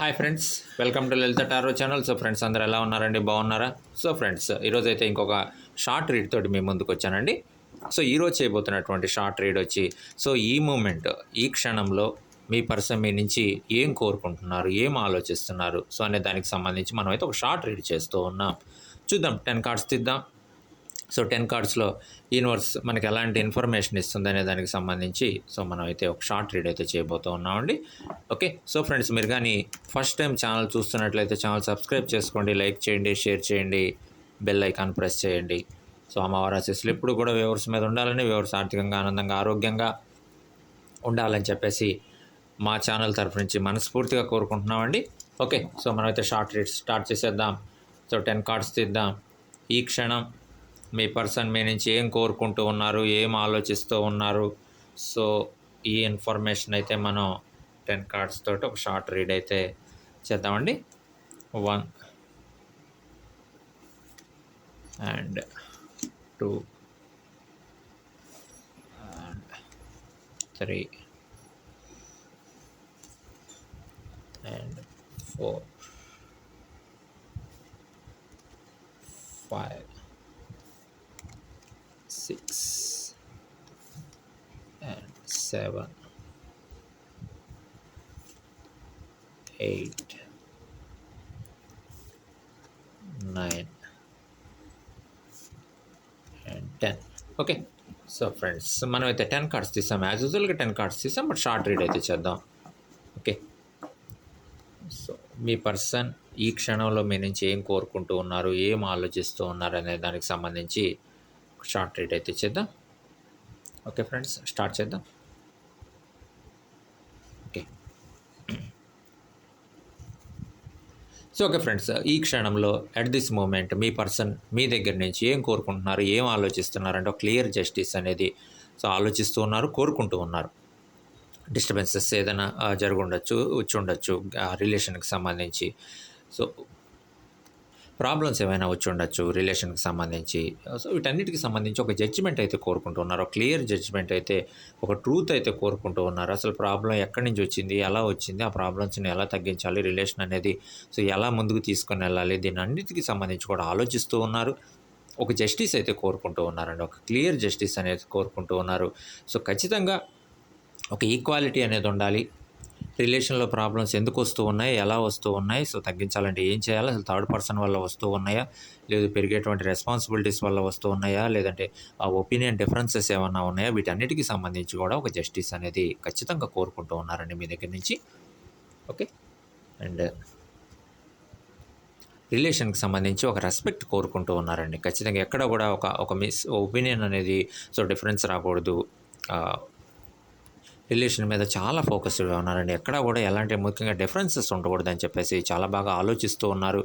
Hi friends welcome to Lalitha tarot channel so friends అందరూ ఎలా ఉన్నారండి? బాగున్నారా? సో ఫ్రెండ్స్ ఈరోజు అయితే ఇంకొక షార్ట్ రీడ్ తోటి మీ ముందుకు వచ్చానండి. సో ఈరోజు చేయబోతున్నటువంటి షార్ట్ రీడ్ వచ్చి సో ఈ మూమెంట్ ఈ క్షణంలో మీ పర్సన్ మీ నుంచి ఏం కోరుకుంటున్నారు? ఏం ఆలోచిస్తున్నారు? సో అనే దానికి సంబంధించి మనం అయితే ఒక షార్ట్ రీడ్ చేస్తూ ఉన్నాం. చూద్దాం టెన్ కార్డ్స్ తీద్దాం. సో టెన్ కార్డ్స్లో యూనివర్స్ మనకి ఎలాంటి ఇన్ఫర్మేషన్ ఇస్తుంది అనే దానికి సంబంధించి సో మనం అయితే ఒక షార్ట్ రీడ్ అయితే చేయబోతూ ఉన్నామండి. ఓకే సో ఫ్రెండ్స్ మీరు కానీ ఫస్ట్ టైం ఛానల్ చూస్తున్నట్లయితే ఛానల్ సబ్స్క్రైబ్ చేసుకోండి లైక్ చేయండి షేర్ చేయండి బెల్ ఐకాన్ ప్రెస్ చేయండి. సో అమ్మవారి ఆశీస్సులు ఎప్పుడు కూడా వ్యూవర్స్ మీద ఉండాలని వ్యూవర్స్ ఆర్థికంగా ఆనందంగా ఆరోగ్యంగా ఉండాలని చెప్పేసి మా ఛానల్ తరఫు నుంచి మనస్ఫూర్తిగా కోరుకుంటున్నామండి. ఓకే సో మనమైతే షార్ట్ రీడ్స్ స్టార్ట్ చేసేద్దాం. సో టెన్ కార్డ్స్ తీద్దాం. ఈ క్షణం మీ పర్సన్ మీ నుంచి ఏం కోరుకుంటూ ఉన్నారు ఏం ఆలోచిస్తూ ఉన్నారు. సో ఈ ఇన్ఫర్మేషన్ అయితే మనం టెన్ కార్డ్స్ తోటి ఒక షార్ట్ రీడ్ అయితే చేద్దామండి. One and two and three and four five six, and seven, eight, nine, and ten. Okay so friends మనం అయితే టెన్ కార్డ్స్ తీసాం. యాజ్ యూజువల్గా టెన్ కార్డ్స్ తీసాం బట్ షార్ట్ రీడ్ అయితే చేద్దాం. ఓకే సో మీ పర్సన్ ఈ క్షణంలో మీ నుంచి ఏం కోరుకుంటూ ఉన్నారు ఏం ఆలోచిస్తూ ఉన్నారు అనే దానికి సంబంధించి షార్ట్ రీడ్ అయితే చేద్దాం. ఓకే ఫ్రెండ్స్ స్టార్ట్ చేద్దాం ఓకే సో ఓకే ఫ్రెండ్స్ ఈ క్షణంలో అట్ దిస్ మూమెంట్ మీ పర్సన్ మీ దగ్గర నుంచి ఏం కోరుకుంటున్నారు ఏం ఆలోచిస్తున్నారు అంటే క్లియర్ జస్టిస్ అనేది సో ఆలోచిస్తూ ఉన్నారు కోరుకుంటూ ఉన్నారు. డిస్టర్బెన్సెస్ ఏదైనా జరుగుండొచ్చు వచ్చి ఉండొచ్చు రిలేషన్కి సంబంధించి. సో ప్రాబ్లమ్స్ ఏమైనా వచ్చి ఉండొచ్చు రిలేషన్కి సంబంధించి? సో వీటన్నిటికి సంబంధించి ఒక జడ్జిమెంట్ అయితే కోరుకుంటూ ఒక క్లియర్ జడ్జిమెంట్ అయితే ఒక ట్రూత్ అయితే కోరుకుంటూ ఉన్నారు. అసలు ప్రాబ్లం ఎక్కడి నుంచి వచ్చింది ఎలా వచ్చింది ఆ ప్రాబ్లమ్స్ని ఎలా తగ్గించాలి రిలేషన్ అనేది సో ఎలా ముందుకు తీసుకొని వెళ్ళాలి దీని అన్నిటికీ సంబంధించి కూడా ఆలోచిస్తూ ఉన్నారు. ఒక జస్టిస్ అయితే కోరుకుంటూ ఉన్నారండి. ఒక క్లియర్ జస్టిస్ అనేది కోరుకుంటూ ఉన్నారు. సో ఖచ్చితంగా ఒక ఈక్వాలిటీ అనేది ఉండాలి. రిలేషన్లో ప్రాబ్లమ్స్ ఎందుకు వస్తూ ఉన్నాయి? ఎలా వస్తూ ఉన్నాయి? సో తగ్గించాలంటే ఏం చేయాలి? అసలు థర్డ్ పర్సన్ వల్ల వస్తూ ఉన్నాయా? లేదు పెరిగేటువంటి రెస్పాన్సిబిలిటీస్ వల్ల వస్తూ ఉన్నాయా? లేదంటే ఆ ఒపీనియన్ డిఫరెన్సెస్ ఏమన్నా ఉన్నాయా? వీటన్నిటికీ సంబంధించి కూడా ఒక జస్టిస్ అనేది ఖచ్చితంగా కోరుకుంటూ ఉన్నారండి మీ దగ్గర నుంచి. ఓకే? అండ్ రిలేషన్కి సంబంధించి ఒక రెస్పెక్ట్ కోరుకుంటూ ఉన్నారండి. ఖచ్చితంగా ఎక్కడ కూడా ఒక ఒక మిస్ ఒపీనియన్ అనేది సో డిఫరెన్స్ రాకూడదు. రిలేషన్ మీద చాలా ఫోకస్డ్గా ఉన్నారండి. ఎక్కడ కూడా ఎలాంటి ముఖ్యంగా డిఫరెన్సెస్ ఉండకూడదని చెప్పేసి చాలా బాగా ఆలోచిస్తూ ఉన్నారు.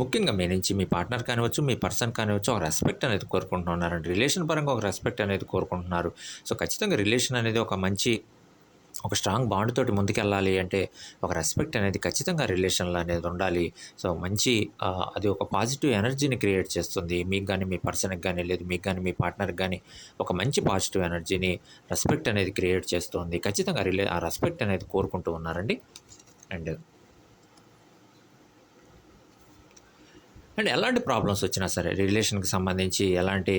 ముఖ్యంగా మీ నుంచి మీ పార్ట్నర్ కానివచ్చు మీ పర్సన్ కానివచ్చు ఒక రెస్పెక్ట్ అనేది కోరుకుంటున్నారండి. రిలేషన్ పరంగా ఒక రెస్పెక్ట్ అనేది కోరుకుంటున్నారు. సో ఖచ్చితంగా రిలేషన్ అనేది ఒక మంచి ఒక స్ట్రాంగ్ బాండ్ తోటి ముందుకెళ్ళాలి అంటే ఒక రెస్పెక్ట్ అనేది ఖచ్చితంగా రిలేషన్లో అనేది ఉండాలి. సో మంచి అది ఒక పాజిటివ్ ఎనర్జీని క్రియేట్ చేస్తుంది. మీకు కానీ మీ పర్సన్కి కానీ లేదు మీకు కానీ మీ పార్ట్నర్కి కానీ ఒక మంచి పాజిటివ్ ఎనర్జీని రెస్పెక్ట్ అనేది క్రియేట్ చేస్తుంది. ఖచ్చితంగా రిలే ఆ రెస్పెక్ట్ అనేది కోరుకుంటూ ఉన్నారండి. అండ్ అండ్ ఎలాంటి ప్రాబ్లమ్స్ వచ్చినా సరే రిలేషన్కి సంబంధించి ఎలాంటి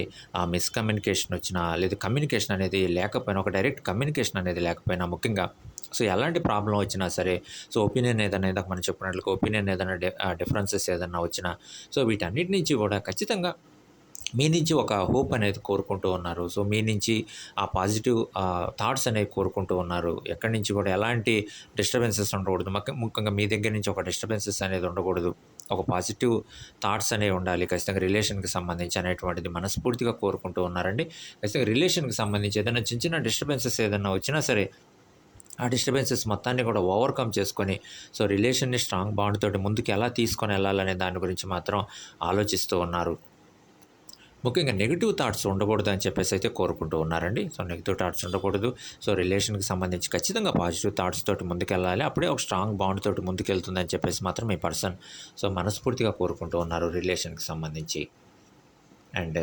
మిస్కమ్యూనికేషన్ వచ్చినా లేదా కమ్యూనికేషన్ అనేది లేకపోయినా ఒక డైరెక్ట్ కమ్యూనికేషన్ అనేది లేకపోయినా ముఖ్యంగా సో ఎలాంటి ప్రాబ్లం వచ్చినా సరే సో ఒపీనియన్ ఏదైనా ఇందాక మనం చెప్పినట్లుగా ఒపీనియన్ ఏదైనా డిఫరెన్సెస్ ఏదైనా వచ్చినా సో వీటన్నిటి నుంచి కూడా ఖచ్చితంగా మీ నుంచి ఒక హోప్ అనేది కోరుకుంటూ ఉన్నారు. సో మీ నుంచి ఆ పాజిటివ్ థాట్స్ అనేవి కోరుకుంటూ ఉన్నారు. ఎక్కడి నుంచి కూడా ఎలాంటి డిస్టర్బెన్సెస్ ఉండకూడదు. ముఖ్యంగా మీ దగ్గర నుంచి ఒక డిస్టర్బెన్సెస్ అనేది ఉండకూడదు. ఒక పాజిటివ్ థాట్స్ అనేవి ఉండాలి. ఖచ్చితంగా రిలేషన్కి సంబంధించి అనేటువంటిది మనస్ఫూర్తిగా కోరుకుంటూ ఉన్నారండి. ఖచ్చితంగా రిలేషన్కి సంబంధించి ఏదైనా చిన్న చిన్న డిస్టర్బెన్సెస్ ఏదైనా వచ్చినా సరే ఆ డిస్టర్బెన్సెస్ మొత్తాన్ని కూడా ఓవర్కమ్ చేసుకొని సో రిలేషన్ని స్ట్రాంగ్ బాండ్ తోటి ముందుకు ఎలా తీసుకొని వెళ్ళాలనే దాని గురించి మాత్రం ఆలోచిస్తూ ఉన్నారు. ముఖ్యంగా నెగిటివ్ థాట్స్ ఉండకూడదు అని చెప్పేసి అయితే కోరుకుంటూ ఉన్నారండి. సో నెగిటివ్ థాట్స్ ఉండకూడదు. సో రిలేషన్కి సంబంధించి ఖచ్చితంగా పాజిటివ్ థాట్స్ తోటి ముందుకెళ్ళాలి. అప్పుడే ఒక స్ట్రాంగ్ బాండ్ తోటి ముందుకెళ్తుందని చెప్పేసి మాత్రం ఈ పర్సన్ సో మనస్ఫూర్తిగా కోరుకుంటూ ఉన్నారు రిలేషన్కి సంబంధించి. అండ్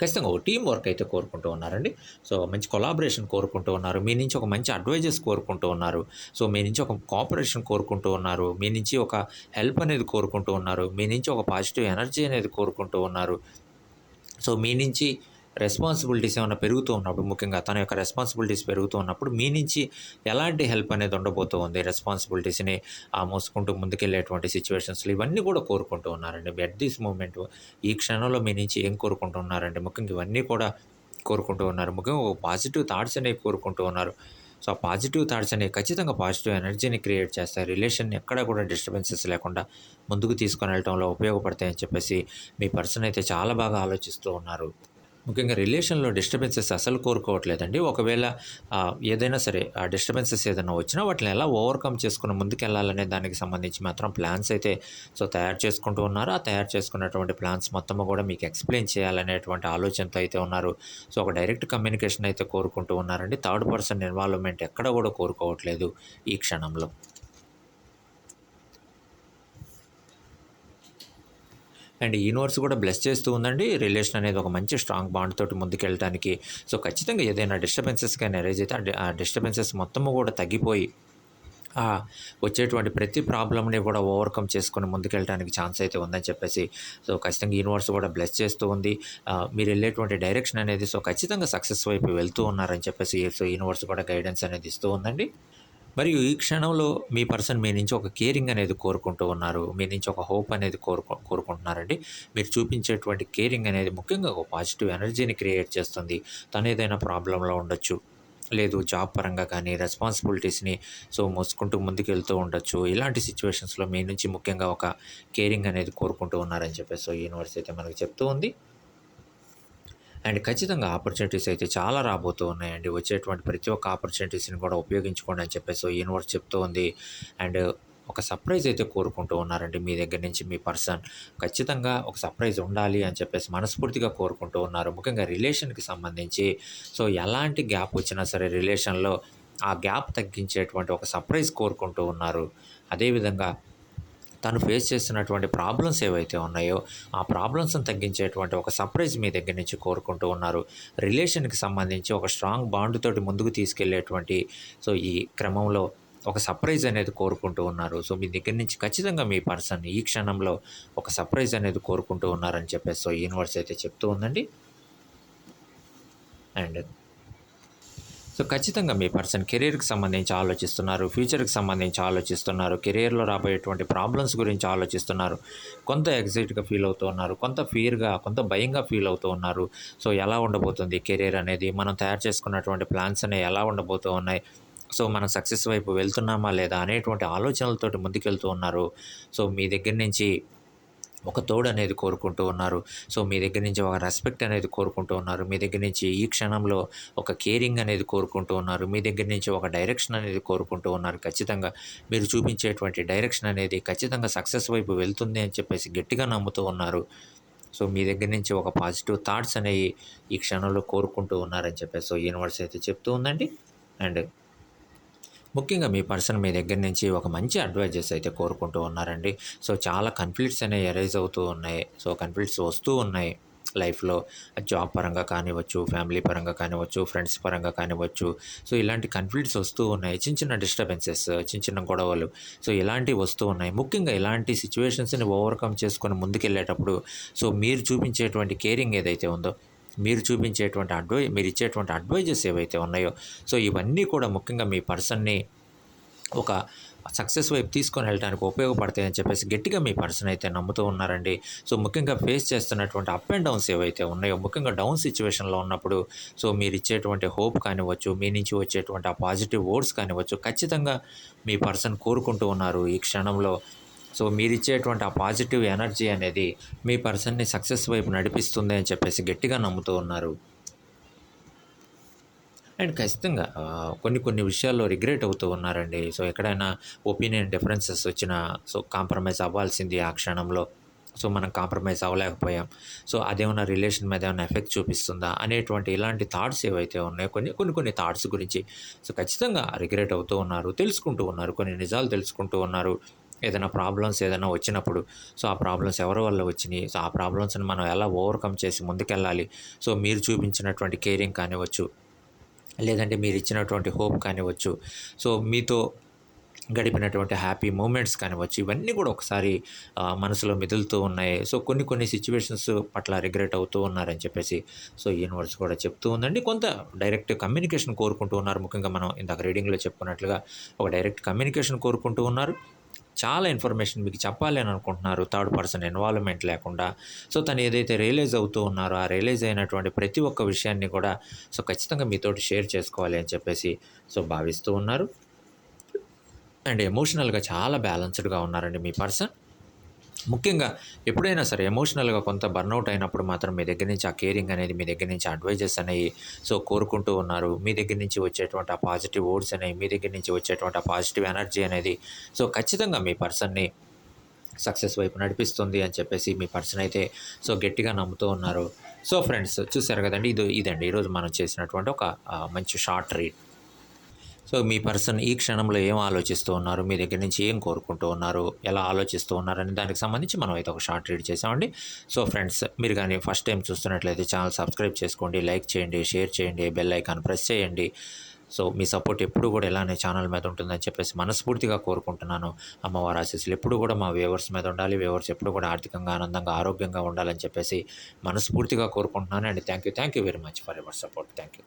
ఖచ్చితంగా ఒక టీం వర్క్ అయితే కోరుకుంటూ ఉన్నారండి. సో మంచి కొలాబరేషన్ కోరుకుంటూ ఉన్నారు. మీ నుంచి ఒక మంచి అడ్వైజెస్ కోరుకుంటూ ఉన్నారు. సో మీ నుంచి ఒక కోఆపరేషన్ కోరుకుంటూ ఉన్నారు. మీ నుంచి ఒక హెల్ప్ అనేది కోరుకుంటూ ఉన్నారు. మీ నుంచి ఒక పాజిటివ్ ఎనర్జీ అనేది కోరుకుంటూ ఉన్నారు. సో మీ నుంచి రెస్పాన్సిబిలిటీస్ ఏమైనా పెరుగుతూ ఉన్నప్పుడు ముఖ్యంగా తన యొక్క రెస్పాన్సిబిలిటీస్ పెరుగుతూ ఉన్నప్పుడు మీ నుంచి ఎలాంటి హెల్ప్ అనేది ఉండబోతూ ఉంది? రెస్పాన్సిబిలిటీస్ని ఆ మోసుకుంటూ ముందుకెళ్ళేటువంటి సిచ్యువేషన్స్లు ఇవన్నీ కూడా కోరుకుంటూ ఉన్నారండి. అట్ దిస్ మూమెంట్ ఈ క్షణంలో మీ నుంచి ఏం కోరుకుంటూ ఉన్నారండి? ముఖ్యంగా ఇవన్నీ కూడా కోరుకుంటూ ఉన్నారు. ముఖ్యంగా పాజిటివ్ థాట్స్ అనేవి కోరుకుంటూ ఉన్నారు. సో ఆ పాజిటివ్ థాట్స్ అనేవి ఖచ్చితంగా పాజిటివ్ ఎనర్జీని క్రియేట్ చేస్తాయి. రిలేషన్ ఎక్కడ కూడా డిస్టర్బెన్సెస్ లేకుండా ముందుకు తీసుకొని వెళ్ళటంలో ఉపయోగపడతాయని చెప్పేసి మీ పర్సన్ అయితే చాలా బాగా ఆలోచిస్తూ ఉన్నారు. ముఖ్యంగా రిలేషన్లో డిస్టర్బెన్సెస్ అసలు కోరుకోవట్లేదండి. ఒకవేళ ఏదైనా సరే ఆ డిస్టర్బెన్సెస్ ఏదైనా వచ్చినా వాటిని ఎలా ఓవర్కమ్ చేసుకుని ముందుకెళ్ళాలనే దానికి సంబంధించి మాత్రం ప్లాన్స్ అయితే సో తయారు చేసుకుంటూ ఉన్నారు. ఆ తయారు చేసుకున్నటువంటి ప్లాన్స్ మొత్తం కూడా మీకు ఎక్స్ప్లెయిన్ చేయాలనేటువంటి ఆలోచనతో అయితే ఉన్నారు. సో ఒక డైరెక్ట్ కమ్యూనికేషన్ అయితే కోరుకుంటూ ఉన్నారండి. థర్డ్ పర్సన్ ఇన్వాల్వ్మెంట్ ఎక్కడ కూడా కోరుకోవట్లేదు ఈ క్షణంలో. అండ్ యూనివర్స్ కూడా బ్లెస్ చేస్తూ ఉందండి. రిలేషన్ అనేది ఒక మంచి స్ట్రాంగ్ బాండ్ తోటి ముందుకెళ్ళడానికి సో ఖచ్చితంగా ఏదైనా డిస్టర్బెన్సెస్ కానీ అరేజ్ అయితే ఆ డిస్టర్బెన్సెస్ మొత్తము కూడా తగ్గిపోయి వచ్చేటువంటి ప్రతి ప్రాబ్లమ్ని కూడా ఓవర్కమ్ చేసుకుని ముందుకెళ్ళడానికి ఛాన్స్ అయితే ఉందని చెప్పేసి సో ఖచ్చితంగా యూనివర్స్ కూడా బ్లెస్ చేస్తూ ఉంది. మీరు వెళ్ళేటువంటి డైరెక్షన్ అనేది సో ఖచ్చితంగా సక్సెస్ వైపు వెళ్తూ ఉన్నారని చెప్పేసి సో యూనివర్స్ కూడా గైడెన్స్ అనేది ఇస్తూ ఉందండి. మరియు ఈ క్షణంలో మీ పర్సన్ మీ నుంచి ఒక కేరింగ్ అనేది కోరుకుంటూ ఉన్నారు. మీ నుంచి ఒక హోప్ అనేది కోరుకు కోరుకుంటున్నారండి. మీరు చూపించేటువంటి కేరింగ్ అనేది ముఖ్యంగా ఒక పాజిటివ్ ఎనర్జీని క్రియేట్ చేస్తుంది. తను ఏదైనా ప్రాబ్లంలో ఉండొచ్చు. లేదు జాబ్ పరంగా కానీ రెస్పాన్సిబిలిటీస్ని సో మోసుకుంటూ ముందుకు వెళ్తూ ఉండొచ్చు. ఇలాంటి సిచ్యువేషన్స్లో మీ నుంచి ముఖ్యంగా ఒక కేరింగ్ అనేది కోరుకుంటూ ఉన్నారని చెప్పేసి సో యూనివర్స్ అయితే మనకు చెప్తూ ఉంది. అండ్ ఖచ్చితంగా ఆపర్చునిటీస్ అయితే చాలా రాబోతూ ఉన్నాయండి. వచ్చేటువంటి ప్రతి ఒక్క ఆపర్చునిటీస్ని కూడా ఉపయోగించుకోండి అని చెప్పేసి యూనివర్స్ చెప్తూ ఉంది. అండ్ ఒక సర్ప్రైజ్ అయితే కోరుకుంటూ ఉన్నారండి మీ దగ్గర నుంచి మీ పర్సన్. ఖచ్చితంగా ఒక సర్ప్రైజ్ ఉండాలి అని చెప్పేసి మనస్ఫూర్తిగా కోరుకుంటూ ఉన్నారు. ముఖ్యంగా రిలేషన్కి సంబంధించి. సో ఎలాంటి గ్యాప్ వచ్చినా సరే రిలేషన్లో ఆ గ్యాప్ తగ్గించేటువంటి ఒక సర్ప్రైజ్ కోరుకుంటూ ఉన్నారు. అదేవిధంగా తను ఫేస్ చేస్తున్నటువంటి ప్రాబ్లమ్స్ ఏవైతే ఉన్నాయో ఆ ప్రాబ్లమ్స్ని తగ్గించేటువంటి ఒక సర్ప్రైజ్ మీ దగ్గర నుంచి కోరుకుంటూ ఉన్నారు. రిలేషన్కి సంబంధించి ఒక స్ట్రాంగ్ బాండ్ తోటి ముందుకు తీసుకెళ్ళేటువంటి సో ఈ క్రమంలో ఒక సర్ప్రైజ్ అనేది కోరుకుంటూ ఉన్నారు. సో మీ దగ్గర నుంచి ఖచ్చితంగా మీ పర్సన్ ఈ క్షణంలో ఒక సర్ప్రైజ్ అనేది కోరుకుంటూ ఉన్నారని చెప్పేసి సో యూనివర్స్ అయితే చెప్తూ ఉందండి. అండ్ సో ఖచ్చితంగా మీ పర్సన్ కెరీర్కి సంబంధించి ఆలోచిస్తున్నారు ఫ్యూచర్కి సంబంధించి ఆలోచిస్తున్నారు కెరీర్లో రాబోయేటువంటి ప్రాబ్లమ్స్ గురించి ఆలోచిస్తున్నారు. కొంత ఎగ్జైట్గా ఫీల్ అవుతూ ఉన్నారు కొంత ఫియర్గా కొంత భయంగా ఫీల్ అవుతూ ఉన్నారు. సో ఎలా ఉండబోతుంది కెరీర్ అనేది? మనం తయారు చేసుకున్నటువంటి ప్లాన్స్ అనేవి ఎలా ఉండబోతూ ఉన్నాయి? సో మనం సక్సెస్ వైపు వెళ్తున్నామా లేదా అనేటువంటి ఆలోచనలతోటి ముందుకెళ్తూ ఉన్నారు. సో మీ దగ్గర నుంచి ఒక తోడు అనేది కోరుకుంటూ ఉన్నారు. సో మీ దగ్గర నుంచి ఒక రెస్పెక్ట్ అనేది కోరుకుంటూ ఉన్నారు. మీ దగ్గర నుంచి ఈ క్షణంలో ఒక కేరింగ్ అనేది కోరుకుంటూ ఉన్నారు. మీ దగ్గర నుంచి ఒక డైరెక్షన్ అనేది కోరుకుంటూ ఉన్నారు. ఖచ్చితంగా మీరు చూపించేటువంటి డైరెక్షన్ అనేది ఖచ్చితంగా సక్సెస్ వైపు వెళ్తుంది అని చెప్పేసి గట్టిగా నమ్ముతూ ఉన్నారు. సో మీ దగ్గర నుంచి ఒక పాజిటివ్ థాట్స్ అనేవి ఈ క్షణంలో కోరుకుంటూ ఉన్నారని చెప్పేసి సో యూనివర్స్ అయితే చెప్తూ ఉందండి. అండ్ ముఖ్యంగా మీ పర్సన్ మీ దగ్గర నుంచి ఒక మంచి అడ్వైజెస్ అయితే కోరుకుంటూ ఉన్నారండి. సో చాలా కన్ఫ్లిక్ట్స్ అనేవి ఎరైజ్ అవుతూ ఉన్నాయి. సో కన్ఫ్లిక్ట్స్ వస్తూ ఉన్నాయి లైఫ్లో. జాబ్ పరంగా కానివ్వచ్చు ఫ్యామిలీ పరంగా కానివ్వచ్చు ఫ్రెండ్స్ పరంగా కానివ్వచ్చు. సో ఇలాంటి కన్ఫ్లిక్ట్స్ వస్తూ ఉన్నాయి. చిన్న చిన్న డిస్టర్బెన్సెస్ చిన్న చిన్న గొడవలు. సో ఇలాంటివి వస్తూ ఉన్నాయి. ముఖ్యంగా ఇలాంటి సిచ్యువేషన్స్ని ఓవర్కమ్ చేసుకొని ముందుకెళ్ళేటప్పుడు సో మీరు చూపించేటువంటి కేరింగ్ ఏదైతే ఉందో మీరు చూపించేటువంటి అడ్వై మీరు ఇచ్చేటువంటి అడ్వైజెస్ ఏవైతే ఉన్నాయో సో ఇవన్నీ కూడా ముఖ్యంగా మీ పర్సన్ని ఒక సక్సెస్ వైపు తీసుకొని వెళ్ళడానికి ఉపయోగపడతాయని చెప్పేసి గట్టిగా మీ పర్సన్ అయితే నమ్ముతూ ఉన్నారండి. సో ముఖ్యంగా ఫేస్ చేస్తున్నటువంటి అప్ అండ్ డౌన్స్ ఏవైతే ఉన్నాయో ముఖ్యంగా డౌన్ సిచ్యువేషన్లో ఉన్నప్పుడు సో మీరు ఇచ్చేటువంటి హోప్ కానివ్వచ్చు మీ నుంచి వచ్చేటువంటి ఆ పాజిటివ్ వర్డ్స్ కానివ్వచ్చు ఖచ్చితంగా మీ పర్సన్ కోరుకుంటూ ఉన్నారు ఈ క్షణంలో. సో మీరు ఇచ్చేటువంటి ఆ పాజిటివ్ ఎనర్జీ అనేది మీ పర్సన్ని సక్సెస్ వైపు నడిపిస్తుంది అని చెప్పేసి గట్టిగా నమ్ముతూ ఉన్నారు. అండ్ ఖచ్చితంగా కొన్ని కొన్ని విషయాల్లో రిగ్రెట్ అవుతూ ఉన్నారండి. సో ఎక్కడైనా ఒపీనియన్ డిఫరెన్సెస్ వచ్చినా సో కాంప్రమైజ్ అవ్వాల్సింది ఆ క్షణంలో. సో మనం కాంప్రమైజ్ అవ్వలేకపోయాం. సో అదేమన్నా రిలేషన్ మీద ఏమైనా ఎఫెక్ట్ చూపిస్తుందా అనేటువంటి ఇలాంటి థాట్స్ ఏవైతే ఉన్నాయో కొన్ని కొన్ని కొన్ని థాట్స్ గురించి. సో ఖచ్చితంగా రిగ్రెట్ అవుతూ ఉన్నారు తెలుసుకుంటూ ఉన్నారు కొన్ని నిజాలు తెలుసుకుంటూ ఉన్నారు. ఏదైనా ప్రాబ్లమ్స్ ఏదైనా వచ్చినప్పుడు సో ఆ ప్రాబ్లమ్స్ ఎవరి వల్ల వచ్చినాయి? సో ఆ ప్రాబ్లమ్స్ని మనం ఎలా ఓవర్కమ్ చేసి ముందుకెళ్ళాలి? సో మీరు చూపించినటువంటి కేరింగ్ కానివ్వచ్చు లేదంటే మీరు ఇచ్చినటువంటి హోప్ కానివ్వచ్చు సో మీతో గడిపినటువంటి హ్యాపీ మూమెంట్స్ కానివ్వచ్చు ఇవన్నీ కూడా ఒకసారి మనసులో మెదులుతూ ఉన్నాయి. సో కొన్ని కొన్ని సిచ్యువేషన్స్ పట్ల రిగ్రెట్ అవుతూ ఉన్నారని చెప్పేసి సో యూనివర్స్ కూడా చెప్తూ ఉందండి. కొంత డైరెక్ట్ కమ్యూనికేషన్ కోరుకుంటూ ఉన్నారు. ముఖ్యంగా మనం ఇందాక రీడింగ్లో చెప్పుకున్నట్లుగా ఒక డైరెక్ట్ కమ్యూనికేషన్ కోరుకుంటూ ఉన్నారు. చాలా ఇన్ఫర్మేషన్ మీకు చెప్పాలి అని అనుకుంటున్నారు. థర్డ్ పర్సన్ ఇన్వాల్వ్మెంట్ లేకుండా. సో తను ఏదైతే రియలైజ్ అవుతూ ఉన్నారో ఆ రియలైజ్ అయినటువంటి ప్రతి ఒక్క విషయాన్ని కూడా సో ఖచ్చితంగా మీతోటి షేర్ చేసుకోవాలి అని చెప్పేసి సో భావిస్తూ ఉన్నారు. అండ్ ఎమోషనల్గా చాలా బ్యాలెన్స్డ్గా ఉన్నారండి మీ పర్సన్ ముఖ్యంగా ఎప్పుడైనా సరే ఎమోషనల్గా కొంత బర్నౌట్ అయినప్పుడు మాత్రం మీ దగ్గర నుంచి ఆ కేరింగ్ అనేది మీ దగ్గర నుంచి అడ్వైజెస్ అనేవి సో కోరుకుంటూ ఉన్నారు. మీ దగ్గర నుంచి వచ్చేటువంటి ఆ పాజిటివ్ వర్డ్స్ అనేవి మీ దగ్గర నుంచి వచ్చేటువంటి ఆ పాజిటివ్ ఎనర్జీ అనేది సో ఖచ్చితంగా మీ పర్సన్ని సక్సెస్ వైపు నడిపిస్తుంది అని చెప్పేసి మీ పర్సన్ అయితే సో గట్టిగా నమ్ముతూ ఉన్నారు. సో ఫ్రెండ్స్ చూసారు కదండి ఇది ఇదండి. ఈరోజు మనం చేసినటువంటి ఒక మంచి షార్ట్ రీడ్. సో మీ పర్సన్ ఈ క్షణంలో ఏం ఆలోచిస్తూ ఉన్నారు? మీ దగ్గర నుంచి ఏం కోరుకుంటూ ఉన్నారు? ఎలా ఆలోచిస్తూ ఉన్నారు? దానికి సంబంధించి మనం అయితే ఒక షార్ట్ రీడ్ చేసామండి. సో ఫ్రెండ్స్ మీరు కానీ ఫస్ట్ టైం చూస్తున్నట్లయితే ఛానల్ సబ్స్క్రైబ్ చేసుకోండి లైక్ చేయండి షేర్ చేయండి బెల్ ఐకాన్ ప్రెస్ చేయండి. సో మీ సపోర్ట్ ఎప్పుడు కూడా ఇలానే ఛానల్ మీద ఉంటుందని చెప్పేసి మనస్ఫూర్తిగా కోరుకుంటున్నాను. అమ్మవారి ఆశీస్సులు ఎప్పుడు కూడా మా వ్యూవర్స్ మీద ఉండాలి. వ్యూవర్స్ ఎప్పుడు కూడా ఆర్థికంగా ఆనందంగా ఆరోగ్యంగా ఉండాలని చెప్పేసి మనస్ఫూర్తిగా కోరుకుంటున్నాను. And thank you thank you very much for your support. Thank you.